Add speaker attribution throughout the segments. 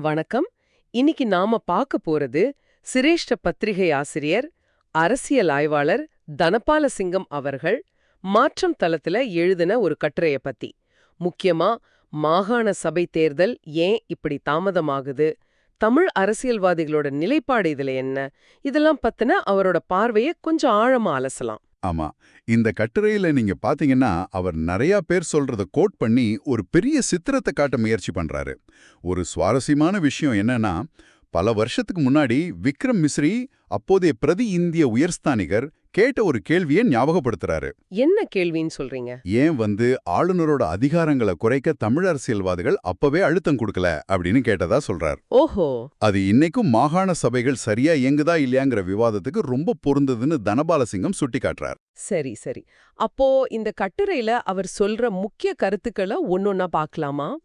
Speaker 1: வணக்கம். இன்னைக்கு நாம பார்க்க போறது சிரேஷ்ட பத்திரிகை ஆசிரியர் அரசியல் ஆய்வாளர் தனபால சிங்கம் அவர்கள் மாற்றம் தளத்துல எழுதின ஒரு கட்டுரைய பத்தி. முக்கியமா மாகாண சபை தேர்தல் ஏன் இப்படி தாமதமாகுது? தமிழ் அரசியல்வாதிகளோட நிலைப்பாடு இதுல என்ன? இதெல்லாம் பத்தின அவரோட பார்வையை கொஞ்சம் ஆழமா அலசலாம்.
Speaker 2: ஆமா. இந்த கட்டுரையில நீங்க பாத்தீங்கன்னா அவர் நிறைய பேர் சொல்றத கோட் பண்ணி ஒரு பெரிய சித்திரத்தை காட்ட முயற்சி பண்றாரு. ஒரு சுவாரஸ்யமான விஷயம் என்னன்னா பல வருஷத்துக்கு முன்னாடி விக்ரம் மிஸ்ரி அப்போதைய பிரதி இந்திய உயர்ஸ்தானிகர் கேட்ட ஒரு கேள்வியை ஞாபகப்படுத்துறாரு.
Speaker 1: என்ன கேள்வின்னு சொல்றீங்க?
Speaker 2: ஏன் வந்து ஆளுநரோட அதிகாரங்களை குறைக்க தமிழ் அரசியல்வாதிகள் அப்பவே அழுத்தம் கொடுக்கல அப்படின்னு கேட்டதா சொல்றார்.
Speaker 1: ஓஹோ.
Speaker 2: அது இன்னைக்கும் மாகாண சபைகள் சரியா இயங்குதா இல்லையாங்கிற விவாதத்துக்கு ரொம்ப பொருந்ததுன்னு தனபாலசிங்கம் சுட்டிக்காட்டுறார்.
Speaker 1: சரி சரி. அப்போ இந்த கட்டுரையில அவர் சொல்ற முக்கிய கருத்துக்களை ஒன்னொன்னா பார்க்கலாமா?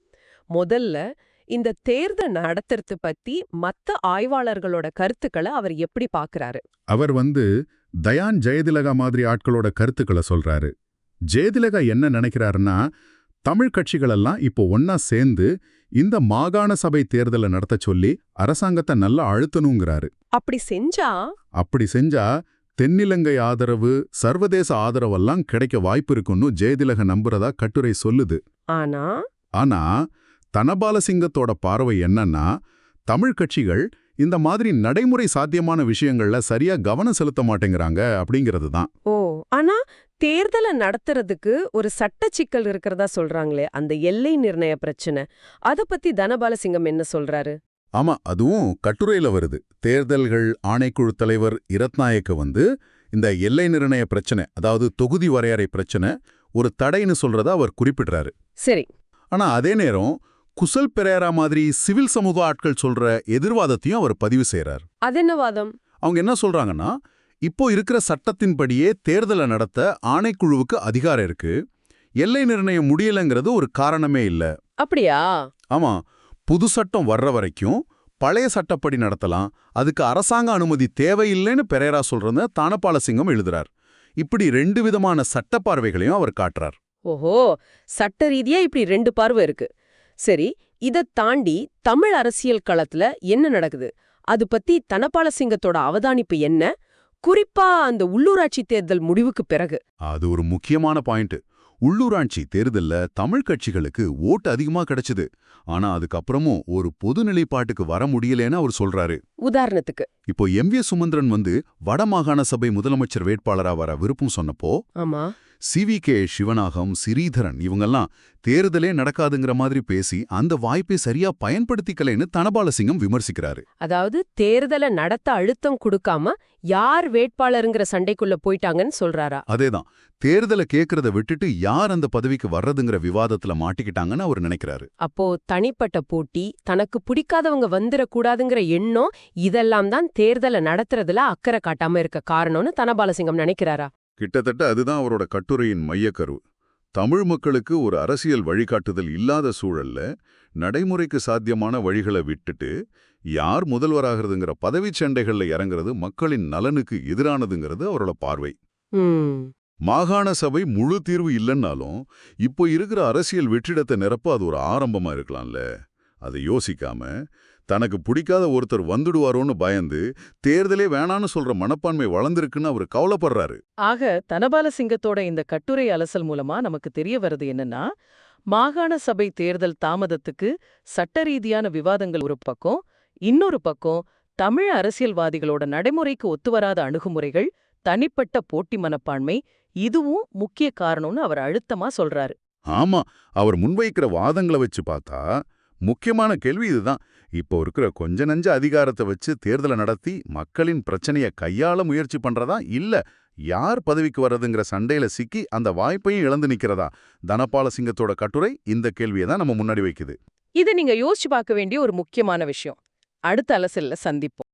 Speaker 1: முதல்ல இந்த தேர்தல் நடத்துறது பத்தி மத்த ஆய்வாளர்களோட கருத்துக்களை அவர் எப்படி பார்க்கறாரு
Speaker 3: அவர் வந்து தயான் ஜெயதிலகா மாதிரி ஆட்களோட கருத்துக்களை சொல்றாரு. ஜெயதிலகா என்ன நினைக்கிறாருன்னா தமிழ் கட்சிகளெல்லாம் இப்போ ஒன்னா சேர்ந்து இந்த மாகாண சபை தேர்தலை நடத்த சொல்லி அரசாங்கத்தை நல்லா அழுத்தணுங்கிறாரு.
Speaker 1: அப்படி செஞ்சா?
Speaker 3: அப்படி செஞ்சா தென்னிலங்கை ஆதரவு சர்வதேச ஆதரவெல்லாம் கிடைக்க வாய்ப்பு இருக்குன்னு ஜெயதிலக நம்புறதா கட்டுரை சொல்லுது.
Speaker 1: ஆனா?
Speaker 3: ஆனா தனபாலசிங்கத்தோட பார்வை என்னன்னா தமிழ் கட்சிகள் இந்த மாதிரி நடைமுறை சாத்தியமான விஷயங்கள்ல சரியா கவனம் செலுத்த மாட்டேங்கிறாங்க அப்படிங்கிறது தான்.
Speaker 1: ஓ ஆனா தேர்தலை நடத்துறதுக்கு ஒரு சட்ட சிக்கல் இருக்கிறதா சொல்றாங்களே அந்த எல்லை நிர்ணய பிரச்சனை. அத பத்தி தனபாலசிங்கம் என்ன சொல்றாரு?
Speaker 3: ஆமா அதுவும் கட்டுரையில வருது. தேர்தல்கள் ஆணைக்குழு தலைவர் இரத்நாயக்க வந்து இந்த எல்லை நிர்ணய பிரச்சனை அதாவது தொகுதி வரையறை பிரச்சனை ஒரு தடைன்னு சொல்றத அவர் குறிப்பிடுறாரு.
Speaker 1: சரி.
Speaker 3: ஆனா அதே நேரம் குசல் பெரேரா மாதிரி சிவில் சமூக ஆட்கள் சொல்ற எதிர்வாதத்தையும் அவர் பதிவு செய்றார்.
Speaker 1: அதென்ன வாதம்?
Speaker 3: அவங்க என்ன சொல்றாங்கன்னா இப்போ இருக்கிற சட்டத்தின்படியே தேர்தலை நடத்த ஆணைக்குழுவுக்கு அதிகாரம் இருக்கு. எல்லை நிர்ணயம் முடியலைங்கிறது ஒரு காரணமே இல்ல.
Speaker 1: அப்படியா?
Speaker 3: ஆமா புது சட்டம் வர்ற வரைக்கும் பழைய சட்டப்படி நடத்தலாம். அதுக்கு அரசாங்க அனுமதி தேவையில்லைன்னு பெரேரா சொல்றத தானபாலசிங்கம் எழுதுறார். இப்படி ரெண்டு விதமான சட்ட பார்வைகளையும் அவர் காட்டுறார்.
Speaker 1: ஓஹோ சட்ட ரீதியா இப்படி ரெண்டு பார்வை இருக்கு. சரி இத தாண்டி தமிழ் அரசியல் களத்துல என்ன நடக்குது? அது பத்தி தனபால சிங்கத்தோட அவதானிப்பு என்ன? குறிப்பா அந்த உள்ளூராட்சி தேர்தல் முடிவுக்கு பிறகு.
Speaker 3: அது ஒரு முக்கியமான பாயிண்ட். உள்ளூராட்சி தேர்தல்ல தமிழ் கட்சிகளுக்கு ஓட்டு அதிகமா கிடைச்சது. ஆனா அதுக்கப்புறமும் ஒரு பொது நிலைப்பாட்டுக்கு வர முடியலன்னு அவர் சொல்றாரு.
Speaker 1: உதாரணத்துக்கு.
Speaker 3: இப்போ எம். வி. சுமந்திரன் வந்து வடமாகாண சபை முதலமைச்சர் வேட்பாளரா வர விருப்பம் சொன்னப்போ
Speaker 1: ஆமா.
Speaker 3: சிவி கே சிவநாகம் சிறீதரன் இவங்கெல்லாம் தேர்தலே நடக்காதுங்கிற மாதிரி பேசி அந்த வாய்ப்பை சரியா பயன்படுத்திக்கலைன்னு தனபாலசிங்கம் விமர்சிக்கிறாரு.
Speaker 1: அதாவது தேர்தலை நடத்த அழுத்தம் கொடுக்காம யார் வேட்பாளருங்கிற சண்டைக்குள்ள போயிட்டாங்கன்னு சொல்றாரா?
Speaker 3: அதேதான். தேர்தலை கேட்கறத விட்டுட்டு யார் அந்த பதவிக்கு வர்றதுங்கிற விவாதத்துல மாட்டிக்கிட்டாங்கன்னு அவர் நினைக்கிறாரு.
Speaker 1: அப்போ தனிப்பட்ட போட்டி தனக்கு பிடிக்காதவங்க வந்துடக்கூடாதுங்கிற எண்ணம் இதெல்லாம் தான் தேர்தலை நடத்துறதுல அக்கறை காட்டாம இருக்க காரணம்னு தனபாலசிங்கம் நினைக்கிறாரா?
Speaker 2: கிட்டத்தட்ட அதுதான் அவரோட கட்டுரையின் மையக்கரு. தமிழ் மக்களுக்கு ஒரு அரசியல் வழிகாட்டுதல் இல்லாத சூழல்ல நடைமுறைக்கு சாத்தியமான வழிகளை விட்டுட்டு யார் முதல்வராகிறதுங்கிற பதவிச் சண்டைகள்ல இறங்குறது மக்களின் நலனுக்கு எதிரானதுங்கிறது அவரோட பார்வை. மாகாண சபை முழு தீர்வு இல்லைன்னாலும் இப்போ இருக்கிற அரசியல் வெற்றிடத்தை நிரப்ப அது ஒரு ஆரம்பமா இருக்கலாம்ல. அதை யோசிக்காம தனக்கு பிடிக்காத ஒருத்தர் வந்துடுவாரோன்னு பயந்து தேர்தலே வேணான்னு சொல்ற மனப்பான்மை வளர்ந்திருக்குன்னு அவர் கவலைப்படுறாரு.
Speaker 4: ஆக தனபால சிங்கத்தோட இந்த கட்டுரை அலசல் மூலமா நமக்கு தெரிய வருது என்னன்னா மாகாண சபை தேர்தல் தாமதத்துக்கு சட்ட ரீதியான விவாதங்கள் ஒரு பக்கம் இன்னொரு பக்கம் தமிழ் அரசியல்வாதிகளோட நடைமுறைக்கு ஒத்துவராத அணுகுமுறைகள் தனிப்பட்ட போட்டி மனப்பான்மை இதுவும் முக்கிய காரணம்னு அவர் அழுத்தமா சொல்றாரு.
Speaker 2: ஆமா அவர் முன்வைக்கிற வாதங்களை வச்சு பார்த்தா முக்கியமான கேள்வி இதுதான். இப்போ இருக்கிற கொஞ்ச நஞ்ச அதிகாரத்தை வச்சு தேர்தலை நடத்தி மக்களின் பிரச்சனைய கையாள முயற்சி பண்றதா? இல்ல யார் பதவிக்கு வர்றதுங்கிற சண்டையில சிக்கி அந்த வாய்ப்பையும் இழந்து நிக்கிறதா? தனபால சிங்கத்தோட கட்டுரை இந்த கேள்வியை தான் நம்ம முன்னாடி வைக்குது.
Speaker 4: இது நீங்க யோசிச்சு பார்க்க வேண்டிய ஒரு முக்கியமான விஷயம். அடுத்த அலசல்ல சந்திப்போம்.